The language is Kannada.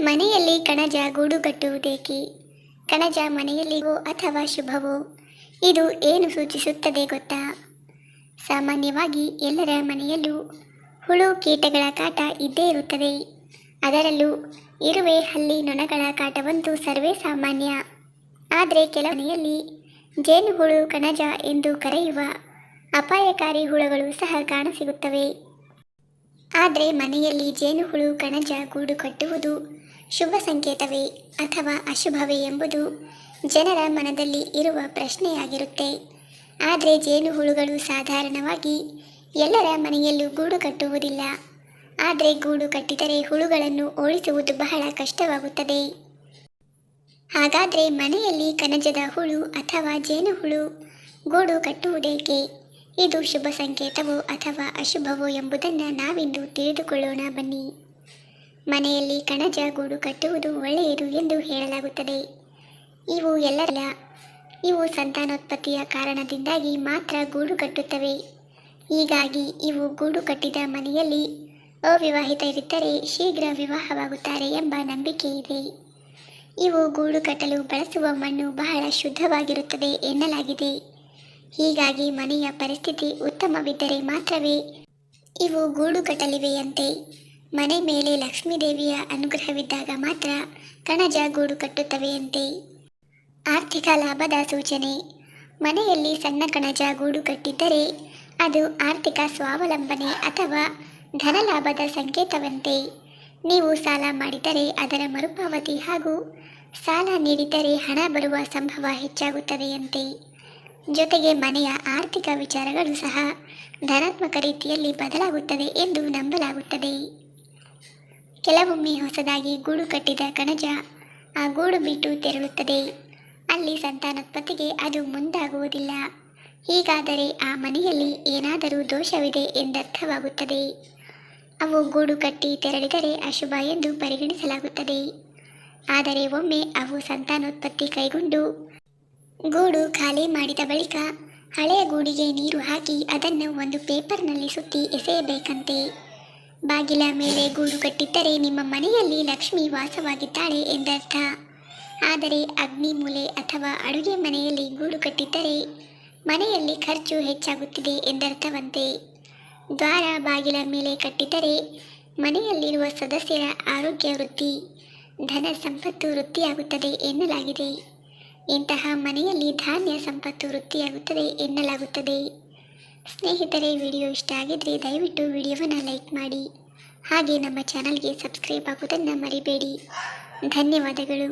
ಮನೆಯಲ್ಲಿ ಕಣಜ ಗೂಡು ಕಟ್ಟುವುದೇಕೆ? ಕಣಜ ಮನೆಯಲ್ಲಿಗೋ ಅಥವಾ ಶುಭವೋ? ಇದು ಏನು ಸೂಚಿಸುತ್ತದೆ ಗೊತ್ತಾ? ಸಾಮಾನ್ಯವಾಗಿ ಎಲ್ಲರ ಮನೆಯಲ್ಲೂ ಹುಳು ಕೀಟಗಳ ಕಾಟ ಇದ್ದೇ ಇರುತ್ತದೆ. ಅದರಲ್ಲೂ ಇರುವೆ, ಹಲ್ಲಿ, ನೊಣಗಳ ಕಾಟವಂತೂ ಸರ್ವೇ ಸಾಮಾನ್ಯ. ಆದರೆ ಕೆಲ ಮನೆಯಲ್ಲಿ ಜೇನುಹುಳು ಕಣಜ ಎಂದು ಕರೆಯುವ ಅಪಾಯಕಾರಿ ಹುಳುಗಳು ಸಹ ಕಾಣಸಿಗುತ್ತವೆ. ಆದರೆ ಮನೆಯಲ್ಲಿ ಜೇನುಹುಳು ಕಣಜ ಗೂಡು ಕಟ್ಟುವುದು ಶುಭ ಸಂಕೇತವೇ ಅಥವಾ ಅಶುಭವೇ ಎಂಬುದು ಜನರ ಮನದಲ್ಲಿ ಇರುವ ಪ್ರಶ್ನೆಯಾಗಿರುತ್ತೆ. ಆದರೆ ಜೇನುಹುಳುಗಳು ಸಾಧಾರಣವಾಗಿ ಎಲ್ಲರ ಮನೆಯಲ್ಲೂ ಗೂಡು ಕಟ್ಟುವುದಿಲ್ಲ. ಆದರೆ ಗೂಡು ಕಟ್ಟಿದರೆ ಹುಳುಗಳನ್ನು ಓಡಿಸುವುದು ಬಹಳ ಕಷ್ಟವಾಗುತ್ತದೆ. ಹಾಗಾದರೆ ಮನೆಯಲ್ಲಿ ಕಣಜದ ಹುಳು ಅಥವಾ ಜೇನುಹುಳು ಗೂಡು ಕಟ್ಟುವುದೇಕೆ? ಇದು ಶುಭ ಸಂಕೇತವೋ ಅಥವಾ ಅಶುಭವೋ ಎಂಬುದನ್ನು ನಾವಿಂದು ತಿಳಿದುಕೊಳ್ಳೋಣ ಬನ್ನಿ. ಮನೆಯಲ್ಲಿ ಕಣಜ ಗೂಡು ಕಟ್ಟುವುದು ಒಳ್ಳೆಯದು ಎಂದು ಹೇಳಲಾಗುತ್ತದೆ. ಇವು ಎಲ್ಲರಲ್ಲ, ಇವು ಸಂತಾನೋತ್ಪತ್ತಿಯ ಕಾರಣದಿಂದಾಗಿ ಮಾತ್ರ ಗೂಡು ಕಟ್ಟುತ್ತವೆ. ಹೀಗಾಗಿ ಇವು ಗೂಡು ಕಟ್ಟಿದ ಮನೆಯಲ್ಲಿ ಅವಿವಾಹಿತರಿದ್ದರೆ ಶೀಘ್ರ ವಿವಾಹವಾಗುತ್ತಾರೆ ಎಂಬ ನಂಬಿಕೆ ಇದೆ. ಇವು ಗೂಡು ಕಟ್ಟಲು ಬಳಸುವ ಮಣ್ಣು ಬಹಳ ಶುದ್ಧವಾಗಿರುತ್ತದೆ ಎನ್ನಲಾಗಿದೆ. ಹೀಗಾಗಿ ಮನೆಯ ಪರಿಸ್ಥಿತಿ ಉತ್ತಮವಿದ್ದರೆ ಮಾತ್ರವೇ ಇವು ಗೂಡು ಕಟ್ಟಲಿವೆಯಂತೆ. ಮನೆ ಮೇಲೆ ಲಕ್ಷ್ಮೀದೇವಿಯ ಅನುಗ್ರಹವಿದ್ದಾಗ ಮಾತ್ರ ಕಣಜ ಗೂಡು ಕಟ್ಟುತ್ತವೆಯಂತೆ. ಆರ್ಥಿಕ ಲಾಭದ ಸೂಚನೆ. ಮನೆಯಲ್ಲಿ ಸಣ್ಣ ಕಣಜ ಗೂಡು ಕಟ್ಟಿದ್ದರೆ ಅದು ಆರ್ಥಿಕ ಸ್ವಾವಲಂಬನೆ ಅಥವಾ ಧನಲಾಭದ ಸಂಕೇತವಂತೆ. ನೀವು ಸಾಲ ಮಾಡಿದರೆ ಅದರ ಮರುಪಾವತಿ ಹಾಗೂ ಸಾಲ ನೀಡಿದರೆ ಹಣ ಬರುವ ಸಂಭವ ಹೆಚ್ಚಾಗುತ್ತದೆಯಂತೆ ಜೊತೆಗೆ ಮನೆಯ ಆರ್ಥಿಕ ವಿಚಾರಗಳು ಸಹ ಧನಾತ್ಮಕ ರೀತಿಯಲ್ಲಿ ಬದಲಾಗುತ್ತದೆ ಎಂದು ನಂಬಲಾಗುತ್ತದೆ. ಕೆಲವೊಮ್ಮೆ ಹೊಸದಾಗಿ ಗೂಡು ಕಟ್ಟಿದ ಕಣಜ ಆ ಗೂಡು ಬಿಟ್ಟು ತೆರಳುತ್ತದೆ. ಅಲ್ಲಿ ಸಂತಾನೋತ್ಪತ್ತಿಗೆ ಅದು ಮುಂದಾಗುವುದಿಲ್ಲ. ಹೀಗಾದರೆ ಆ ಮನೆಯಲ್ಲಿ ಏನಾದರೂ ದೋಷವಿದೆ ಎಂದರ್ಥವಾಗುತ್ತದೆ. ಅವು ಗೂಡು ಕಟ್ಟಿ ತೆರಳಿದರೆ ಅಶುಭ ಎಂದು ಪರಿಗಣಿಸಲಾಗುತ್ತದೆ. ಆದರೆ ಒಮ್ಮೆ ಅವು ಸಂತಾನೋತ್ಪತ್ತಿ ಕೈಗೊಂಡು ಗೂಡು ಖಾಲಿ ಮಾಡಿದ ಬಳಿಕ ಹಳೆಯ ಗೂಡಿಗೆ ನೀರು ಹಾಕಿ ಅದನ್ನು ಒಂದು ಪೇಪರ್ನಲ್ಲಿ ಸುತ್ತಿ ಎಸೆಯಬೇಕಂತೆ. ಬಾಗಿಲ ಮೇಲೆ ಗೂಡು ಕಟ್ಟಿದ್ದರೆ ನಿಮ್ಮ ಮನೆಯಲ್ಲಿ ಲಕ್ಷ್ಮಿ ವಾಸವಾಗಿದ್ದಾಳೆ ಎಂದರ್ಥ. ಆದರೆ ಅಗ್ನಿ ಮೂಲೆ ಅಥವಾ ಅಡುಗೆ ಮನೆಯಲ್ಲಿ ಗೂಡು ಕಟ್ಟಿದ್ದರೆ ಮನೆಯಲ್ಲಿ ಖರ್ಚು ಹೆಚ್ಚಾಗುತ್ತಿದೆ ಎಂದರ್ಥವಂತೆ. ದ್ವಾರ ಬಾಗಿಲ ಮೇಲೆ ಕಟ್ಟಿದರೆ ಮನೆಯಲ್ಲಿರುವ ಸದಸ್ಯರ ಆರೋಗ್ಯ ವೃದ್ಧಿ, ಧನ ಸಂಪತ್ತು ವೃದ್ಧಿಯಾಗುತ್ತದೆ ಎನ್ನಲಾಗಿದೆ. ಇಂತಹ ಮನೆಯಲ್ಲಿ ಧಾನ್ಯ ಸಂಪತ್ತು ವೃದ್ಧಿಯಾಗುತ್ತದೆ ಎನ್ನಲಾಗುತ್ತದೆ. ಸ್ನೇಹಿತರೆ, ವಿಡಿಯೋ ಇಷ್ಟ ಆಗಿದ್ರೆ ದಯವಿಟ್ಟು ವಿಡಿಯೋವನ್ನು ಲೈಕ್ ಮಾಡಿ. ಹಾಗೆ ನಮ್ಮ ಚಾನಲ್ಗೆ ಸಬ್ಸ್ಕ್ರೈಬ್ ಆಗುವುದನ್ನು ಮರಿಬೇಡಿ. ಧನ್ಯವಾದಗಳು.